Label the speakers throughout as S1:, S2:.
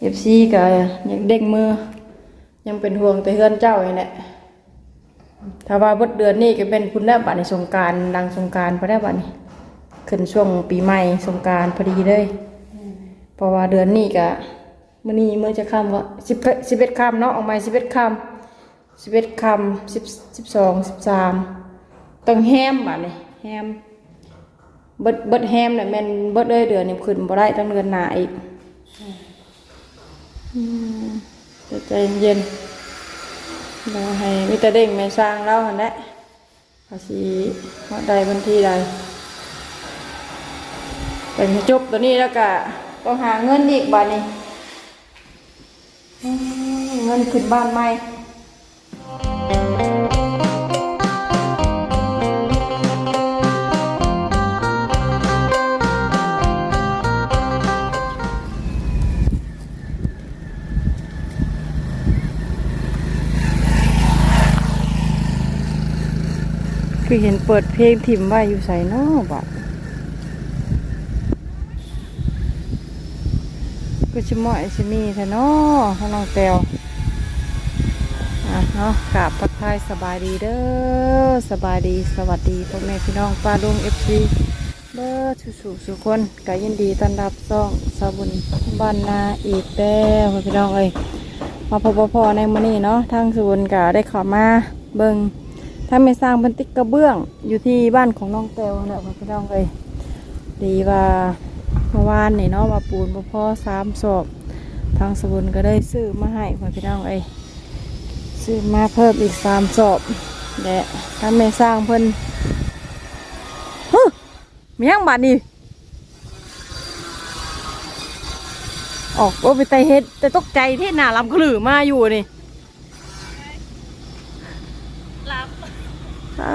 S1: เอฟซีก็อยากเด้งมือ ยังเป็นห่วงแต่เฮือนเจ้าอย่างแหละถ้าว่าเบดเดือนนี้ก็เป็นคุณแล้บัดในสงกรารดังสงกรารพอได้บัดนี้ขึ้นช่วงปีใหม่สงกรารพอดีเลยเพราะว่าเดือนนี้ก็มื้อนี้มื้อจะค่ำว่าสิบสิบเอ็ดค่ำเนาะออกมาสิบเอ็ดค่ำสิบเอ็ดค่ำสิบสิบสองสิบสามต้องแฮมบัดนี้แฮมเบิดเบิดแฮมเนี่ยแมนเบิดเลยเดือนนี้ขึ้นบ่ได้ต้องเดือนหนาอีก ใจเย็นๆเราให้มิตรเด้งไม่สร้างเราหันแหละภาษีว่าใดวันที่ใดเป็นจบตัวนี้แล้วก็ต้องหาเงินอีกบาทนี้เงินขึ้นบ้านใหม่ คือเห็นเปิดเพลงถิ่มไว้อยู่ใส่นอกบัดก็ชิมอยชิมีแทนาะข้างน้องแตวอะเนาะกราบทักทายสบายดีเด้อสบายดีสวัสดีพ่อแม่พี่น้องป้าลุงเอฟซีเด้อสุสุสุคนก็ยินดีต้อนรับซ่องสาบุญบ้านนาอีกแล้วพ่อพี่น้องเอ้ยมาพบพ่อในมื้อนี้เนาะทางสบุญก็ได้ขอมาเบิ่ง ถ้าไม่สร้างบันติกกระเบื้อง อยู่ที่บ้านของน้องแตวเนี่ยพ่อพี่น้องเอ้ยดีว่าเมื่อวานนี่เนาะมาปูนพ่อสามศอกทางสบุนก็ได้ซื้อมาให้พ่อพี่น้องเอ้ยซื้อมาเพิ่มอีกสามศอกและถ้าไม่สร้างเพิ่นฮึมียังบาดนี่ออกโอ้ไปไตเฮ็ดแต่ตกใจที่หน้าลำขลือมาอยู่นี่
S2: รับ
S1: อ่า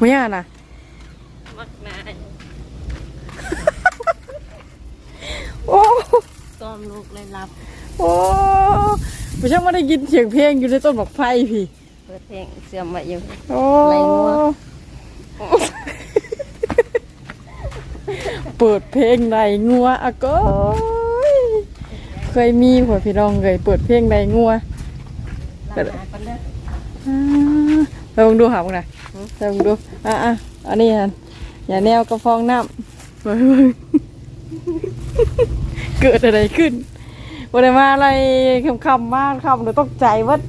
S1: มียังน่ะ
S2: มักนาย
S1: โอ้
S2: ซ้อมลูกเลยรับ
S1: โอ้ไม่ใช่ว่าได้ยินเสียงเพลงอยู่ในต้นบักไผ่พี่
S2: เปิดเพลงเสื่อมมาอยู่
S1: โอ้
S2: ไรงัว
S1: เปิดเพลงใดงัวอะก็เคยมีหัวพี่น้องเคยเปิดเพลงใดงัว
S2: รับหากันเด้อ
S1: อ่า ลองดูหาบ้างนะลองดูอะอะอันนี้ฮะอย่าแนวกระฟองน้ำเบิ่งเบิ่งเกิดอะไรขึ้นวันนี้มาอะไรคำๆมากคำเดี๋ยวตกใจวัด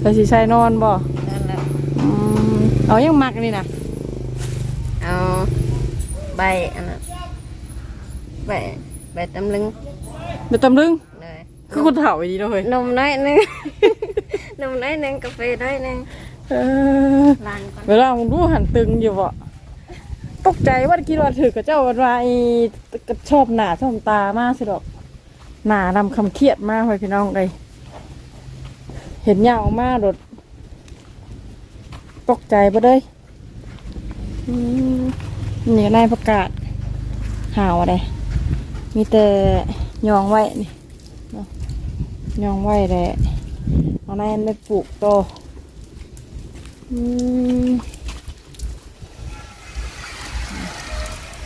S1: แต่สิใช่นอนบ่
S2: นั่นแหละ
S1: อืมเอายังมักนี่นะ
S2: เอาใบอันนั้นใบใบตำลึง
S1: เดี๋ยวตำลึง
S2: เลย
S1: คือคนเฒ่าอย่างนี้เนาะเฮ้ย
S2: นมน้อยหนึง นมน้อยหนึงกาแฟน้อยหนึง
S1: เออ
S2: ลานก่อน
S1: เวลาผมดูหันตึงอยู่บ่ตกใจว่าคิดว่าถือกับเจ้าว่าไอ้กระชอบหน้าชอบตามากสิดอก หน้านำคำเครียดมากเลยพี่น้องเลยเห็นยาวมากโดดตกใจปะเลยอืมนี่ก็นายประกาศหาวอะไรมีแต่ยองไว้นี่เนาะยองไว้แหละ เอานายไม่ปลูกโตออืม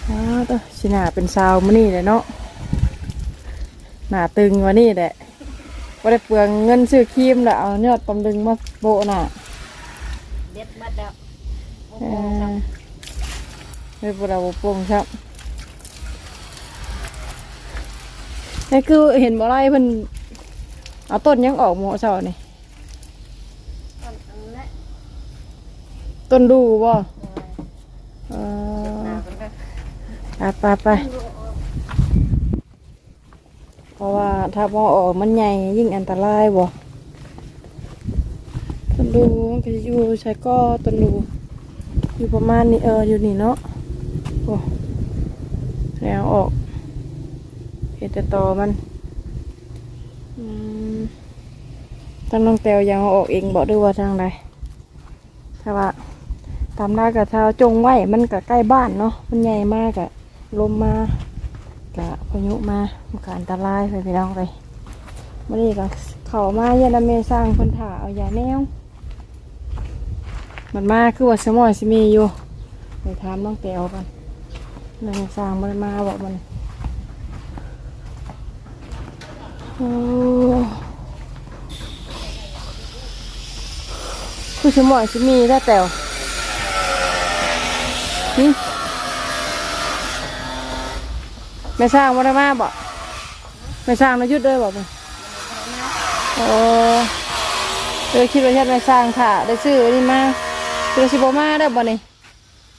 S1: อ้าวตัวสิหนาเป็นซาวมานี่แหละเนาะหนาตึงมานี่แหละว่าได้เปลืองเงินซื้อครีมแล้วเอายอดตำลึงมาโบะน่ะ
S2: เด็ดบัดแล้วโอ้
S1: เอ
S2: โห
S1: อไม่ปวดเราโป่งครับนี่คือเห็นบ่ไรเพิ่น เอาต้นยังออกหมอเสานี่
S2: ต้นอันนั้น
S1: ต้นดูบ่เอ
S2: หนา
S1: อ
S2: กันเด้อ
S1: ไปไปไปเพราะว่าถ้ามองออกมันใหญ่ยิ่งอันตรายบ่ต้นดูมันก็จะอยู่ใช้ก็ต้นดู อยู่ประมาณนี้เอออยู่นี่เนาะโอ้แล้วออกเห็ดแต่ตอมันอืม ตั้งน้องแตวยังเอาออกเองบอกด้วยว่าทางใดถ้าว่าตามได้กับชาวจงไว้มันก็ใกล้บ้านเนาะมันใหญ่มากอะลมมากะพายุมามันอันตรายไปพี่น้องเลยมื่อนี้ก็เขามาเยานเมสร้างคนถ่าเอายาแนวมันมาคือว่าสมอยสิมีอยู่ไปถามน้องแก้วกันนางสร้างมันมาบอกมัน โอ้ ผู้สมอยสิมีได้แต่วหึไม่สร้างวัฒมาบ่ไม่สร้างนายุดด้วยบ่บ่โอ้เออคิดว่าเฮ็ดไม่สร้างค่ะ ได้ซื้อนนี้มาซื้อสิบมาได้บ่นี่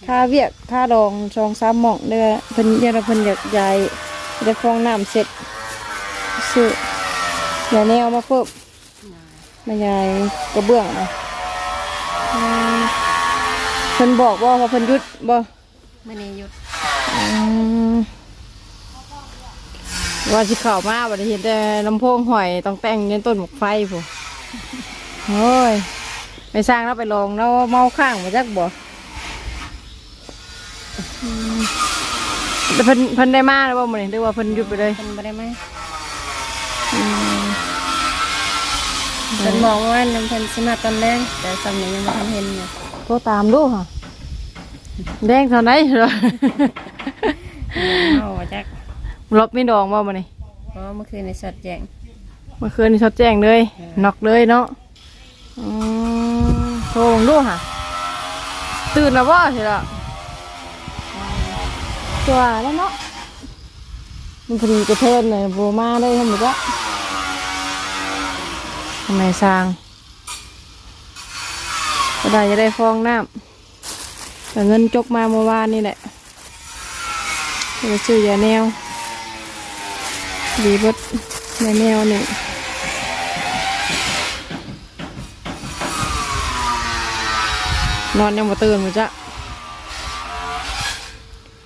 S1: ค่าเวียกค่าดองสองสามหม่องเด้อเพิ่นเดี๋ยวเพิ่นอยากย้ายได้ฟองน้ำเสร็จ ซื้ออย่าแนวมาเพิ่มมายายกระเบื้องนะอืมเพิ่นบอกว่าว่าเพิ่นหยุดบ่
S2: ไม่ได้หยุด
S1: อืมว่าสิเข้ามาบ่ได้เห็นแต่ลำโพงหอยต้องแต่งเงินต้นหมกไฟผู้โอ้ยไปสร้างแล้วไปลองแล้วเมาข้างมาจักบ่อืมแต่เพิ่นเพิ่นได้มาแล้วบ่มื้อนี้หรือว่าเพิ่นหยุดไปเลย
S2: เป็นไปได้ไหม
S1: อืม
S2: เป็นมองว่าน้ำเพันสมาตอนแรกแต่สำเนียงยังไม่ทันเห็นอยู่
S1: โทรตามดูค่ะแดงเท่าไหนเหรอ
S2: เอาจัก
S1: รบไม่ดองบ่มานี่
S2: เพราะเมื่อคืนในสดแจง
S1: เมื่อคืนนี่ชดแจ้งเลยนอกเลยเนาะอืมโทรลองดูค่ะ ตื่นแล้วบ่ใช่ละตัวแล้วเนาะมันพอดีกระเทินเลยโบมาได้ทำไมก็ ทำไมสร้างก็ได้จะได้ฟองน้ำแต่เงินจกมาเมื่อวานนี่แหละไปซื้อยาแนว ดีเบดในแนวนี่นอนยังบ่ตื่นมั้จ้ะ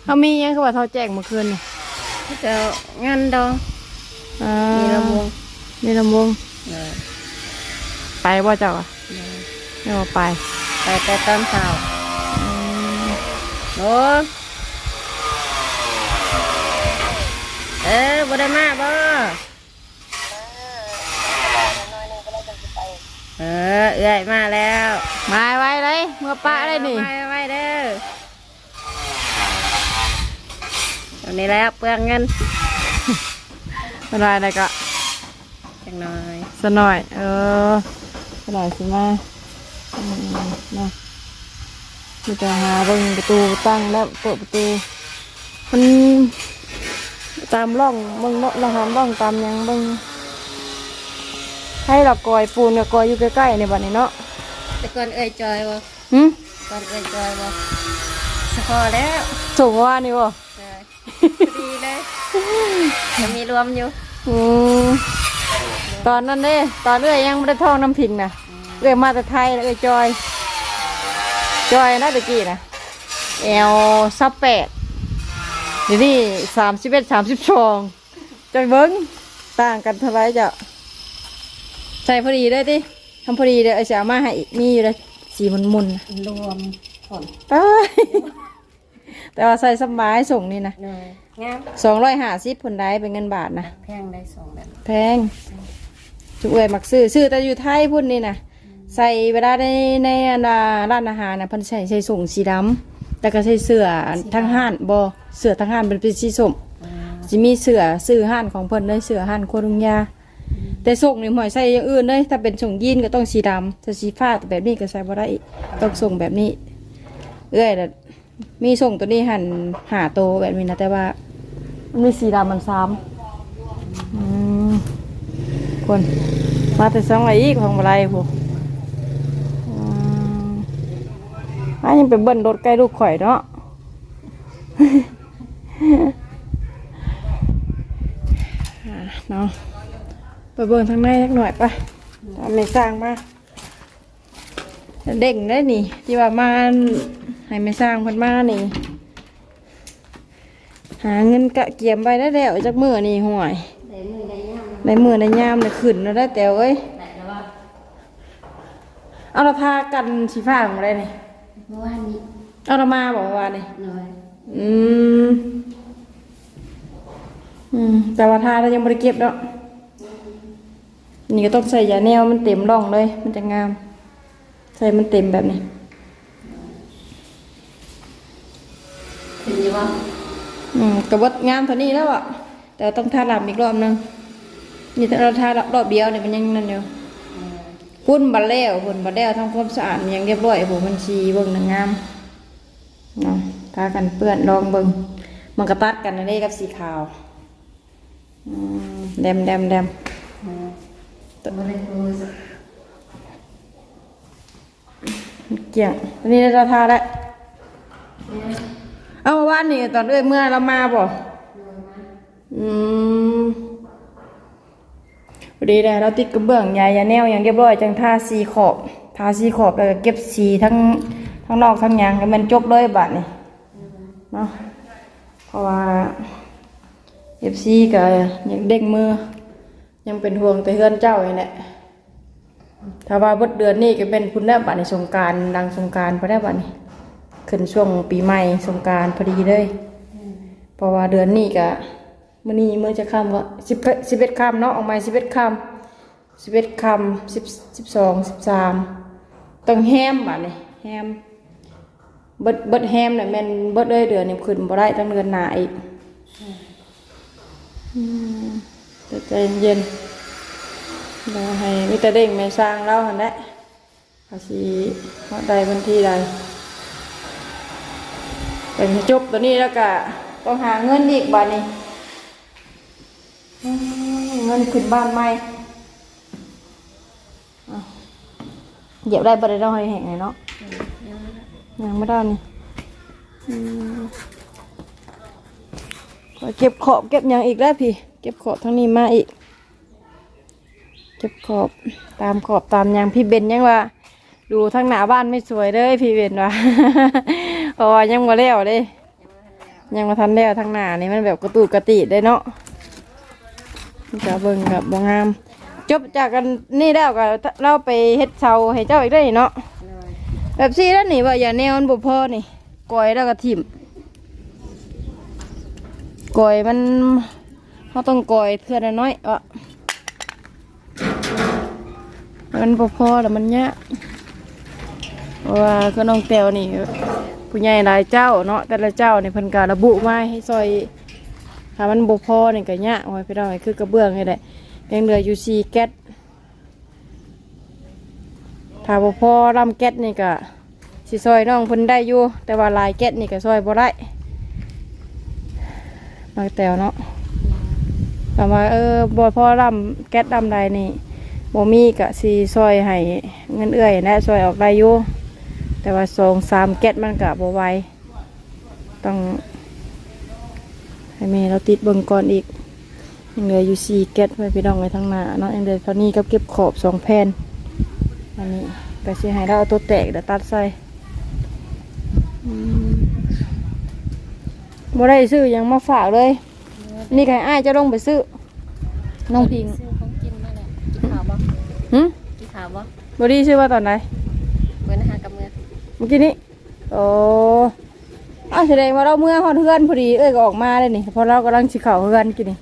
S1: เอามียังคือว่าเขาแจ้งเมื่อคืนนี่
S2: ที่จะงานดอง
S1: อ่า
S2: มีลำวง
S1: มีลำวง
S2: เลย
S1: ไปว่าเจ้าอะ
S2: เลย
S1: ไม่ว่าไป
S2: ไปแต่ตอนเช้าโอ้เออบ่ได้มาบ่เออเอื้อยมาแล้ว
S1: มาไว้เลยเมื่อป้าได้นี่
S2: ไว้ไว้เด้อตอนนี้แล้วเปลืองเงิน
S1: เป็นไรอะไรก็
S2: จังหน่อย
S1: สหน่อย เออส หน่อยสิมาอืมนะมันจะหาเบิ่งประตูตั้งแล้วเปิดประตูมันตามร่องเบิ่งเนาะเราหามร่องตามหยังเบิ่งให้เรากอยปูนกับกอยอยู่ใกล้ๆในบัดนี้เนาะ
S2: แต่ก่อนเอ้ยจอยบ่
S1: หึ
S2: ก่อนเอ้ยจอยบ่สพอแล้ว
S1: ส่งว่านี่บ่
S2: ใช่พอดีเลยจะมีรวมอยู่
S1: อืม ตอนนั้นเด้ตอนเอ้ยยังไม่ได้ท่องน้ำพิงนะเอ้ยมาแต่ไทยแล้วเอ้ยจอย จอยนะตะกี้นะเอลซับแปดเดี๋ยวนี้สามสิบเอ็ดสามสิบสองจอยเบิ้งต่างกันเท่าไรจ้ะใส่พอดีเลยดิทำพอดีเลยไอ้เสียมาให้อีกมีอยู่เลยสีมุนมุนๆน่ะ
S2: รวมผล
S1: เอ้ยแต่ว่าใส่สบายส่งนี่นะ
S2: เลยงาม
S1: สองร้อยห้าสิบผลได้เป็นเงินบาทนะ
S2: แพงได้สองแบบ
S1: แพง จุกเอ้ยมักซื้อซื้อแต่อยู่ไทยพุ่นนี่นะใส่เวลาในในร้านอาหารนะเพันใส่ใส่ส่งสีดำแต่ก็ใส่เสื้อทั้งห้านบอเสื้อทั้งห้านเป็นเป็นสีส้มจะมีเสื้อซื้อห้านของเพิ่นเลยเสื้อห้านโครุงยา แต่ส่งนี่หมอยใส่อย่างอื่นเลยถ้าเป็นส่งยีนก็ต้องสีดำถ้าสีฟ้าแบบนี้ก็ใส่บ่ได้อีกต้องส่งแบบนี้ เอ้ยแต่มีส่งตัวนี้หันหาโตแบบนี้นะแต่ว่ามันมีสีดำมันซ้ำอืม คน มาแต่สองไรอีกของอะไรพวกอันยังเป็นเบิ้ลรถใกล้ลูกข่อยเนาะเนาะไปเบิ่งทางในสักหน่อยไปตามไม่สร้างมาเด้งได้นี่ ที่ว่ามาให้ไม่สร้างพิ่นมานี่ หาเงินกะเกียมไปได้แล้วจากมือนี่ห่วย
S2: ได้มือได้ยาม
S1: ในมือในยามในขึ้นแล้วได้แต่เอ้ย
S2: ได้แล้วว่า
S1: เอาละพากันสีฟ้าของอะไรนี่
S2: เมื่อวานนี้
S1: เอาละมาบอกว่านี่
S2: หน่อย
S1: อืมอืมแต่ว่าทาเรายังบริเก็บเนาะนี่ก็ต้องใส่ยาแนวมันเต็มร่องเลย มันจะงาม ใส่มันเต็มแบบนี้
S2: ถึงอยู่ว่า
S1: อืมกระบดงามเท่านี้แล้วอะแต่ต้องทาหลับอีกรอบหนึง นี่เราทารอบเดียวเนี่ยมันยังนั่นอยู่พุ่นบัลแล้วพุ่นบัลแล้วทำความสะอาดมันยังเรียบร้อยผมมันชีเบิ่งนางงามเนาะทากันเปื้อนลองเบิ่งมันกระตัดกันนะเด้กับสีขาวแดมแดมแดมเกี่ยงอันนี้เราทาแล้วเอาว่านนี่ตอนเอ้ยเมื่อเรามาบ่อืมพอ ดีเลยเราติดกระเบื้องใหญ่ยาแนวอย่างเรียบร้อยจังทาสีขอบทาสีขอบแล้วก็เก็บสีทั้งทั้งนอกทั้งยางให้มันจบเลยบัดนี่เนาะเพราะว่าเอฟซีก็ยังเด้งมือ ยังเป็นห่วงแต่เฮือนเจ้าอย่างแหละถ้าว่าเบดเดือนนี้ก็เป็นคุณแม่บัตรในสงการดังสงการพอได้บัตรนี่ขึ้นช่วงปีใหม่สงการพอดีเลยเพราะว่าเดือนนี้ก็ มื่อนี้มื่อจะค่ำว่าสิบสิบเอ็ดค่ำเนาะออกมาสิบเอ็ดค่ำสิบเอ็ดค่ำสิบสิบสองสิบสามต้องแฮมบัตรนี่แฮมเบิดเบิดแฮมเนี่ยแม่นเบิดเลยเดือนนี้ขึ้นบ่ได้ต้องเดือนหน้าอีกอืมแต่ใจเย็นๆเราให้มิตรเด้งแม่สร้างเล่าหันแหละภาษีว่าใดวันที่ใดเป็นจบตัวนี้แล้วก็ต้องหาเงินอีกบาทนี้อืม เงินขึ้นบ้านใหม่เหยียบได้บันไดต้องให้แห่งไหนเนาะยังไม่ได้นี่ก็เก็บขอบเก็บยังอีกแล้วพี่ เก็บขอบทั้งนี้มาอีก เก็บขอบตามขอบตามยังพี่เบนยังว่า ดูทั้งหน้าบ้านไม่สวยเลยพี่เบนว่าเพราะว่ายังมาแล้วเลยยังมาทันแล้วทั้งหน้านี่มันแบบกระตูดกระติได้เนาะ มันจะเบิ่งกับบงาม จบจากกันนี่แล้วก็เราไปเฮ็ดเชาให้เจ้าอีกได้เนาะแบบซี่แล้วนี่ว่าอย่าแนวมันบ่พอนี่กอยแล้วก็ทิ่มกอยมันเขาต้องกอยเพื่อนน้อยๆอะมันพอพอแล้วมันยากเพราะว่าก็น้องแต้วนี่ผู้ใหญ่หลายเจ้าเนาะแต่ละเจ้านี่เพิ่นก็ระบุมาให้ซอย ถ้ามันบ่พอนี่ก็ยากโอ้ยพี่น้องคือกระเบื้องนี่แหละยังเหลืออยู่สี่แก๊สถ้าบ่พอลำแก๊สนี่ก็สิซอยน้องเพิ่นได้อยู่ แต่ว่าลายแก๊สนี่ก็ซอยบ่ได้น้องแต้วเนาะแต่ว่าเออบ่พอลำแก๊สลำใดนี่บ่มีกะสีซอยให้เงินเอื้อยและซอยออกได้อยู่แต่ว่าสองสามแก๊สมันกะบ่ไหวต้อง ให้แม่เราติดเบิ่งก่อนอีกยังเหลืออยู่สี่แก๊สไว้พี่น้องไว้ทั้งหน้าเนาะยังเหลือเท่านี้กับเก็บขอบสองแผ่นอันนี้ก็สิให้เราเอาตัวแตกเดี๋ยวตัดใส่อืมบ่ได้ซื้อหยังมาฝากเลย นี่ใครอ้ายจะลงไปซื้อน้องพิง
S2: ซื้อของกินมาแล้วกินข้าวบ่
S1: หึ
S2: กินข้าวบ่
S1: บอดี้ชื่อว่าตอนไหน
S2: เบิ่นอาหารกับมื้อ
S1: เมื่อกี้นี้โอ้ อ้าวแสดงว่าเราเมื่อฮอดเฮือนพอดีเอ้ยก็ออกมาเลยนี่เพอเรากำลังสิเข้าเฮือนกินนี่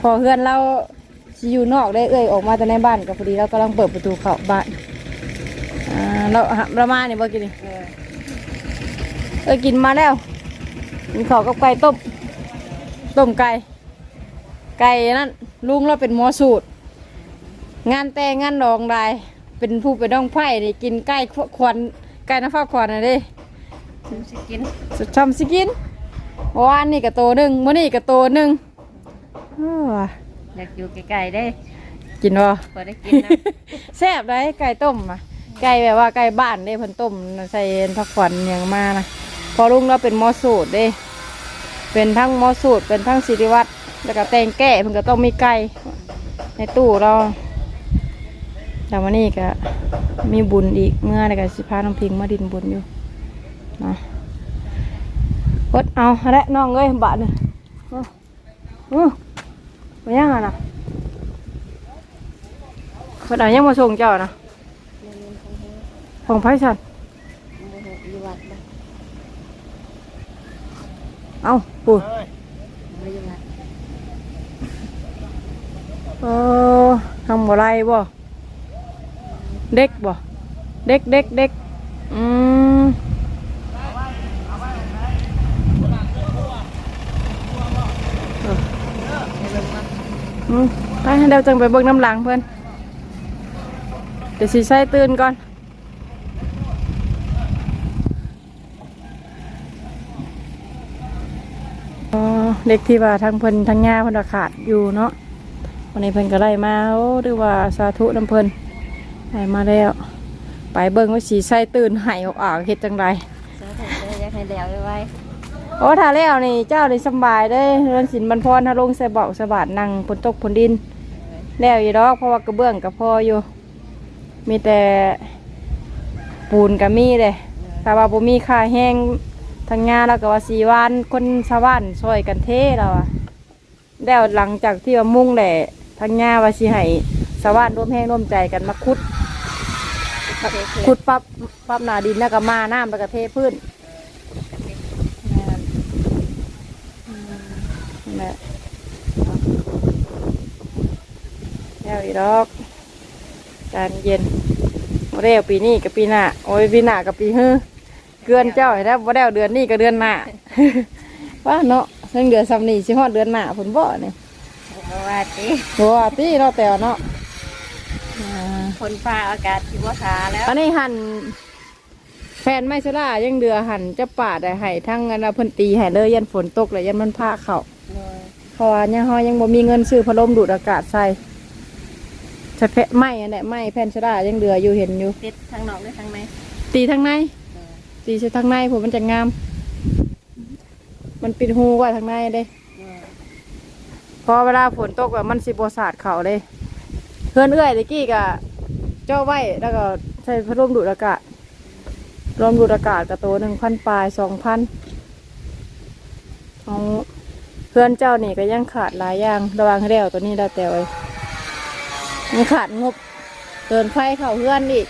S1: พอเฮือนเราสิอยู่นอกได้เอ้ยออกมาแต่ในบ้านก็พอดีเรากำลังเปิดประตูเข้าบ้านอ่าเราเรามาเนี่ยบ่กินนี่
S2: เอ้
S1: ยกินมาแล้วกินข้าวกับไก่ต้มต้มไก่ ไก่นั่นลุงเราเป็นหมอสูตร งานแต่งงานดองได้เป็นผู้เป็นน้องไผ่นี่กินไก่ควันไก่น้ำฟ้าควันน่ะดิ
S2: ซื้อสิกิน
S1: สุดชำสิกินเมื่อวานนี่ก็โตหนึ่งมื่อนี่ก็โตหนึ่งอ้าว
S2: อยากอยู่ไกลๆได้
S1: กินบ่
S2: พอได้กินนะ
S1: แซ่บได้ไก่ต้มอะไก่แบบว่าไก่บ้านเด้เพิ่นต้มใส่ผักขวัญอย่างมานะพอลุงเราเป็นหมอสูตรเด้ เป็นทั้งหมอสูตรเป็นทั้งสิริวัตรแล้วก็แตงแก้เพิ่นก็ต้องมีไก่ในตู้เราแต่วันนี้ก็มีบุญอีกเมื่อแล้วก็สิพาน้องพิงมาดินบุญอยู่ นะกดเอาเอาละน้องเอ้ยบาทเลยอู้อู้มายังอะนะคนเอายังมาส่งเจ้านะของไผ่สัน
S2: บ่ฮู้อยู่วัดบ่
S1: เอาปูด
S2: บ่อยู่วัด
S1: เออทำอะไรบ่เด็กบ่เด็กเด็กเด็กอืม
S2: ให้เบิ่งว่า
S1: อืม ไปเดี๋ยวจังไปเบิ่งน้ำหลังเพื่อนเดี๋ยวสิใส่ตื่นก่อน เด็กที่ว่าทางเพิ่นทางย่าเพิ่นขาดอยู่เนาะวันนี้เพิ่นก็ไล่มาโอ้หรือว่าสาธุน้ำเพิ่นไล่มาแล้ว ไปเบิ่งว่าสีใส่ตื่นหายออกอ่างเฮ็ดจังได
S2: สาธุเด้ออยากให้แล้วไว้
S1: โอ้ถ้าแล้วนี่เจ้าได้สบายเด้เรือนสินบรรพรถ้าลงใส่เบาสบาดนั่งฝนตกฝนดิน แล้วอยู่ดอกเพราะว่ากระเบื้องกับพออยู่ มีแต่ปูนกับมีเลยถ้าว่าบ่มีค่าแห้งทางงานแล้วก็ว่าสีวานคนชาวบ้านช่วยกันเทแล้วอะแล้วหลังจากที่ว่ามุ่งแหละทางงานว่าสิให้ชาวบ้านร่วมแห้งร่วมใจกันมาขุด ขุดปรับปรับหนาดินแล้วก็มาน้ำแล้วก็เทพื้นอืมนั่น แหละแล้วอีกดอกการเย็นบ่ได้เอาปีนี้กับปีหน้าโอ้ยปีหน้ากับปีฮื้อเกือนเจ้าให้ได้บ่ได้เอาเดือนนี้กับเดือนหน้า ว่าเนาะเพิ่งเดือนสำนีสิฮอดเดือนหน้าผลบ่เนี่ย
S2: เพราว่าติ
S1: บ่ว่าตีเนาแต่เนาะอ่า
S2: ฝนฟ้าอากาศที่บ่ทาแล้ว
S1: อันนี้หันแฟนไม่สลายังเดือหันจะปาดให้ทั้งอันาเพิ่นตีให้เลยยันฝนตกเลยยันมันพาเขา เพราะว่ายังเฮายังบ่มีเงินซื้อพัดลมดูดอากาศใส่ใช้แพะไม้อันเนี้ยไม้แผ่นสลายังเดืออยู่เห็นอยู่
S2: ติดทางนอกหรือทางใน
S1: ตีทั้งใน
S2: โดย
S1: ตีใช้ทั้งในผมมันจะงาม มันปิดหูไว้ทั้งในเด้
S2: โดย
S1: พอเวลาฝนตกแบบมันสิบสาดเขาเลยเพื่อนเอื้อยตะกี้กะเจ้าไว้แล้วก็ใช้พัดลมดูดอากาศลมดูดอากาศกับตัวหนึ่งพันปลายสองพันเอาเพื่อนเจ้านี่ก็ยังขาดหลายอย่างระวังให้แล้วตัวนี้ได้แต่ไว้ยังขาดงบเกินไฟเข่าเพื่อนอีก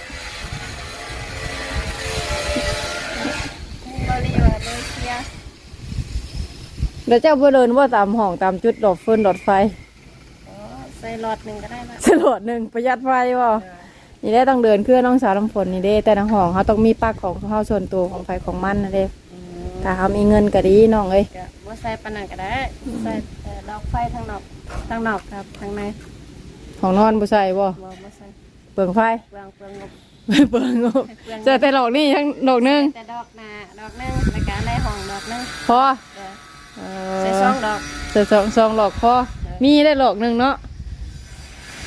S2: บริวารเลยเชียร์
S1: แล้วเจ้าเพื่อเดินว่าตามห้องตามจุดดอกเฟินดอกไฟ
S2: อ๋อใส่หลอดหนึ่งก็ได้ละ
S1: สลดหนึ่งประหยัดไฟว่นี่ได้ต้องเดินเครื่องน้องสาวลำฝนนี่เด้แต่ในห้องเขาต้องมีปลั๊กของเขาส่วนตัวของไฟของมันนะเด้
S2: อืม
S1: ถ้าเขามีเงินก็ดีน้องเอ้ย
S2: ก็บ่ใส่ปานนั้นก็ได้ใส่แต่ดอกไฟทางนอกทางนอกครับทางใน
S1: ของนอนบ่ใส่บ่
S2: บ่บ่ใส่
S1: เปลืองไฟ
S2: เปลืองเปลืองงบ
S1: เปลืองงบ
S2: เปลือง
S1: เจอแต่ดอกนี่ทั้งดอกหนึง
S2: แต่ดอกหน้าดอกหนึงแล้วก็ในห้องดอกหนึง
S1: พอ
S2: เออ
S1: เอ
S2: ใส่สองดอก
S1: ใส่สองสองดอกพอมีได้ดอกหนึ่งเนาะ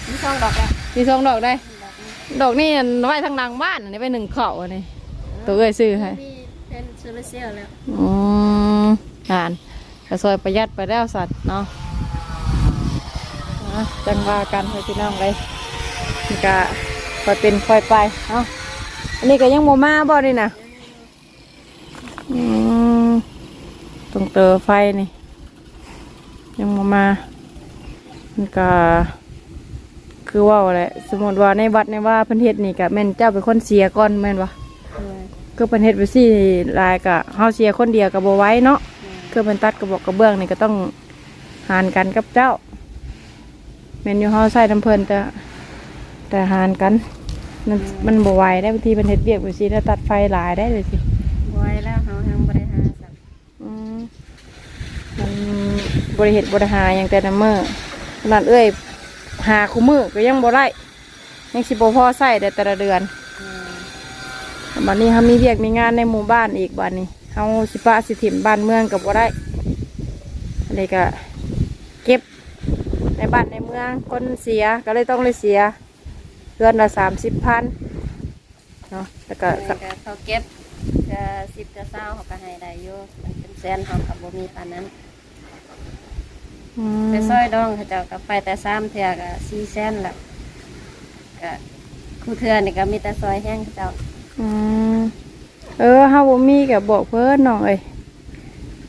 S2: มีสองดอกละ
S1: มีสองดอกได้
S2: ดอกหนึง
S1: ดอกนี่ไว้ทางหลังบ้านอันนี้ไปหนึ่งเข่าอันนี้ตัวเอ้ยซื้อให้
S2: มีเป็นโซลาร์เซลล์แล้ว
S1: อืมงานกระซอยประหยัดไปแล้วสัตว์เนาะอะจังว่ากันให้พี่น้องเลยนี่ก็ค่อยเป็นค่อยไปเนาะอันนี้ก็ยังโมมาบ่นี่นะอืมตรงเตอไฟนี่ ยังโมมามันก็ คือว่าแหละสมมติว่าในวัดในว่าเพิ่นเฮ็ดนี่ก็แม่นเจ้าเป็นคนเสียก่อนแม่นวะ ก็เป็นเฮ็ดไปสิลายกะเฮาเสียคนเดียวกับบ่ไหว้เนาะคือเป็นตัดกระบอกกระเบื้องนี่ก็ต้องหารกันกับเจ้าแม่นอยู่เฮาใส่น้ำเพิ่นแต่แต่หารกันมันมันบ่ไหวได้บางทีเป็นเฮ็ดเวียกไปสิแล้วตัดไฟหลายได้เลยสิ
S2: บอยแล้วเขายังบริหารสัก
S1: อืมมันบริเฮ็ดบริหารอย่างแต่ละมื้อขนาดเอ้ยหาคู่มื้อก็ยังบ่ได้ยังสิบ่พอใช้ได้แต่ละเดือน บัดนี้เขามีเรียกมีงานในหมู่บ้านอีกบัดนี้เขาสิปะสิถิ่มบ้านเมืองกับว่าได้อันนี้ก็เก็บในบ้านในเมืองคนเสียก็เลยต้องเลยเสียเดือนละสามสิบพันเนาะแล้วก็
S2: ก็เขาเก็บจะสิบจะเศร้าเขาก็ให้ได้อยู่มันเป็นแสนเขากับบ่มีปานนั้น
S1: อืม
S2: ไปซอยดองเขาเจ้าก็ไปแต่สามเทื่อก็สี่แสนละก็คู่เทื่อนี่ก็มีแต่ซอยแห้งเขาเจ้า
S1: อืมเออเฮาบ่มีกับบอกเพิ่นน้องเอ้ย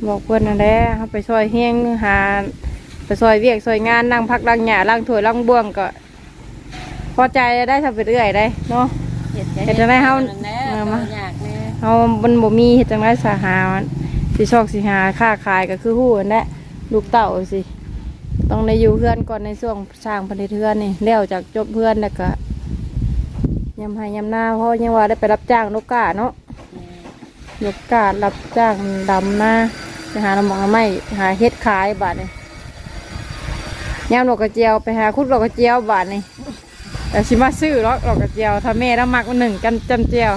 S1: บอกเพิ่นนั่นแหละเฮาไปซอยเฮงหาไปซอยเวียกซอยงานนั่งพักล้างหญ้าล้างถ้วยล้างบ้วงก็ พอใจได้ทำไปเรื่อยได้เนาะ
S2: เฮ็ด
S1: เฮ็ดจั่งใดเฮา
S2: นั่นแหละ
S1: เออ
S2: เฮา
S1: มา
S2: อยากแน่
S1: เอามันบ่มีเฮ็ดจังไดสาหามันสิชอกสิหาค่าขายก็คือฮู้นั่นแหละลูกเต้าสิ ต้องได้อยู่เพื่อนก่อนในช่วงสร้างพันธุ์เทือนนี่แล้วจากจบเพื่อนแล้วก็ ยำให้ยำหน้าเพราะยังว่าได้ไปรับจ้างนกกาเนาะนกการับจ้างดำหน้าไปหาลำมองละไม้หาเฮ็ดขายบาดนี่ยามดอกกระเจียวไปหาคุดดอกกระเจียวบาทนี่แต่ชิมาซื้อหรอกดอกกระเจียวถ้าแม่แล้วมักมันหนึ่งกันจำเจียว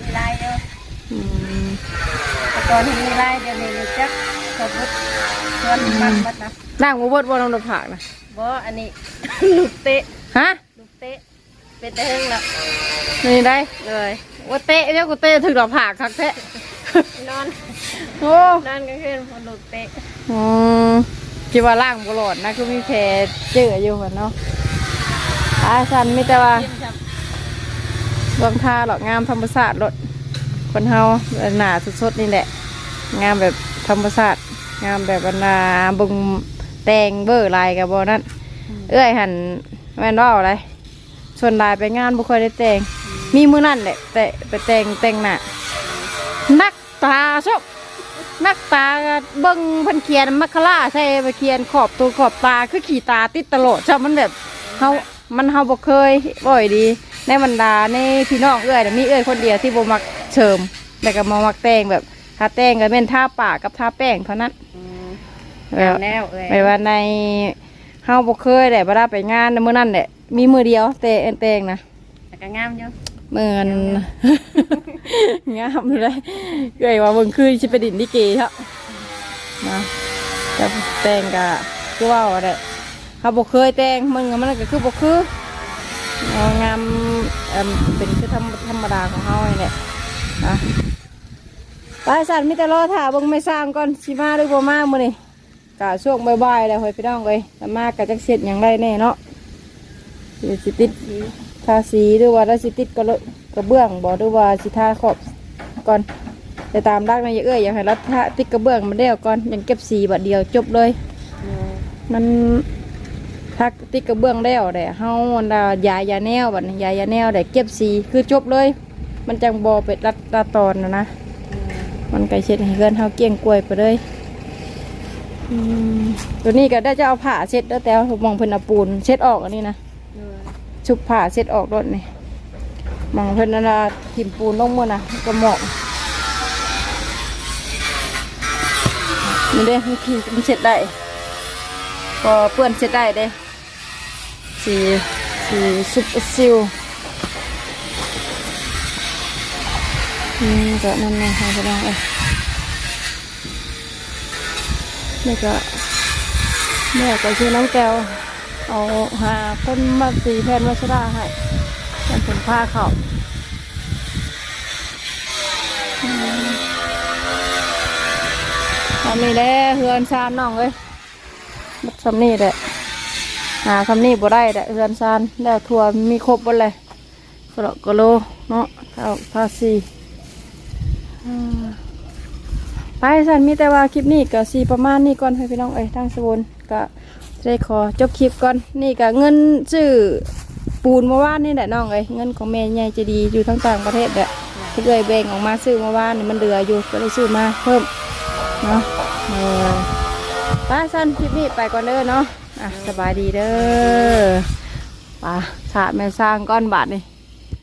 S2: มีลายเดียว
S1: อืม
S2: แต่ก่อนที่มีลายเดี๋ยวนี้มีจักสมมติชวนมันบัดนะ
S1: ร่างบ่เบิดบ่ลงดอกผักนะ
S2: บ่อันนี้ลูกเตะ
S1: ฮะ
S2: ลูกเตะ เป็นแต่เฮงละ
S1: นี่ได้
S2: เลย
S1: ว่าเตะเดี๋ยวกูเตะถึงดอกผักคักแท้
S2: นอน
S1: โอ้
S2: นอนก็ขึ้นพอลูกเตะ
S1: อืมคิดว่าร่างบ่หลอดนะคือมีแผลเจืออยู่หั่นเนาะอาสันมีแต่ว่า
S2: ยิ้มจับ
S1: เบื้องท่าหรอกงามธรรมศาสตร์รถคนเฮาหนาสดๆนี่แหละ งามแบบธรรมศาสตร์งามแบบบรรณาบึงแตงเบอร์ลายกับบอนั่นเอ้ยหันแม่นว่าอะไร ส่วนลายไปงานบุคอยได้แต่ง มีมือนั่นแหละแต่ไปแต่งแต่งหน้านักตาชอบนักตาก็เบิ้งเพันเขียนมัคคาร่าใช่ไปเขียนขอบตัวขอบตาคือขี่ตาติดตลอดชอบมันแบบเฮามันเฮาบ่เคยบ่อยดี ในบรรดาในพี่น้องเอ้ยน่ะมีเอ้ยคนเดียวที่บ่มักเฉิมแต่ก็มามักแต่งแบบทาแต่งก็เป็นทาปากกับทาแป้งเท่านั้น
S2: อืม
S1: แบบ
S2: แนวเอ้ย
S1: ไม่ว่าในเฮาบ่เคยได้บ่ได้ไปงานมื้อนั้นแหละ มีมือเดียวแต่แต่งนะ
S2: แต่ก็งามอยู่
S1: เหมือนงามเลยเอ้ยว่าเบิ่งคือสิไปดินลิเกเถอะนะแต่แต่งก็คือว่าแหละเฮาบ่เคยแต่งมึงมันก็คือบ่คือเอางามเอิ่มเป็นคือธรรมธรรมดาของเฮานี่แหละนะไปสั่นมีแต่รอถ่าเบิ่งไม่สร้างก่อนสิมาหรือบ่มามื้อนี้กะช่วงบ่ายๆแล้วเฮ้ยพี่น้องเอ้ยแต่มาก็จักเสร็จหยังได้แน่เนาะ เดี๋ยวสิติดทาสีหรือว่าถ้าสิติดกระเลกระเบื้องบอกหรือว่าสิทาขอบก่อนแต่ตามรักนะอย่าเอ้ยอย่าให้รัดทาติดกระเบื้องมันเดียวก่อนยังเก็บสีบัดเดียวจบเลย
S2: อืม
S1: มันทักติดกระเบื้องแล้วแต่เฮาอันดายายาแนวบัดนี้ยายาแนวแต่เก็บสีคือจบเลย มันจังบอเป็ดรัดรัดตอนนะนะ
S2: อืม
S1: มันไก่เช็ดให้เพื่อนเฮาเกลี้ยงกล้วยไปเลยอืมตัวนี้ก็ได้จะเอาผ้าเช็ดแล้วแต่ว่ามองเพิ่นเอาปูนเช็ดออกอันนี้นะ
S2: เออ
S1: ชุบผ้าเช็ดออกรถนี่มองเพิ่นนั่นละทิมปูนลงมือนะก็เหมาะนี่เด้มันขี้มันเช็ดได้ก็เปื้อนเช็ดได้เด้สีสีซุปซิลนี่ก็นั่นนะค่ะพี่น้องเอ้ยนี่ก็แม่ก็ชื่อน้องแก้ว เอาหาคนมาสีแผ่นวัชราให้เป็นผลผ้าเขาอืมทำนี่แหละเฮือนซานน้องเลยบัดทำนี่แหละหาทำนี่บ่ได้แหละเฮือนซานแล้วทัวมีครบหมดเลยกระโลกะโลเนาะเท่าภาษีไปสันมีแต่ว่าคลิปนี้ก็สีประมาณนี้ก่อนให้พี่น้องเอ้ยทางสวนก็ ได้ขอจบคลิปก่อน นี่ก็เงินซื้อปูนเมื่อวานนี่แหละน้องเอ้ยเงินของแม่ใหญ่ใจะดีอยู่ทั้งต่างประเทศแหละที่เลยแบ่งออกมาซื้อเมื่อวานนี่มันเหลืออยู่ก็เลยซื้อมาเพิ่มเนาะเออป้าสั้นคลิปนี้ไปก่อนเด้อเนาะอะสบายดีเด้อไป้าฉาแม่สร้างก้อนบาทนี่